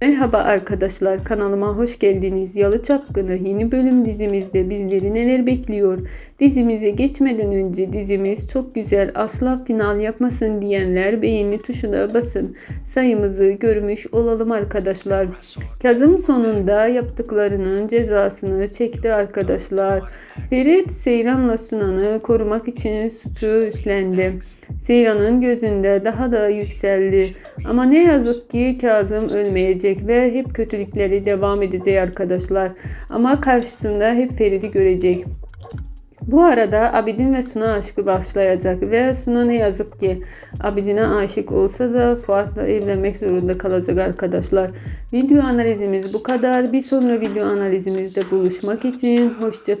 Merhaba arkadaşlar kanalıma hoş geldiniz. Yalı Çapkını yeni bölüm dizimizde bizleri neler bekliyor? Dizimize geçmeden önce dizimiz çok güzel asla final yapmasın diyenler beğeni tuşuna basın. Sayımızı görmüş olalım arkadaşlar. Kazım sonunda yaptıklarının cezasını çekti arkadaşlar. Ferit Seyran'la Sunan'ı korumak için suçu üstlendi. Seyran'ın gözünde daha da yükseldi. Ama ne yazık ki Kazım ölmeyecek ve hep kötülükleri devam edecek arkadaşlar. Ama karşısında hep Ferit'i görecek. Bu arada Abidin ve Suna aşkı başlayacak ve Suna ne yazık ki Abidin'e aşık olsa da Fuat'la evlenmek zorunda kalacak arkadaşlar. Video analizimiz bu kadar. Bir sonra video analizimizde buluşmak için hoşça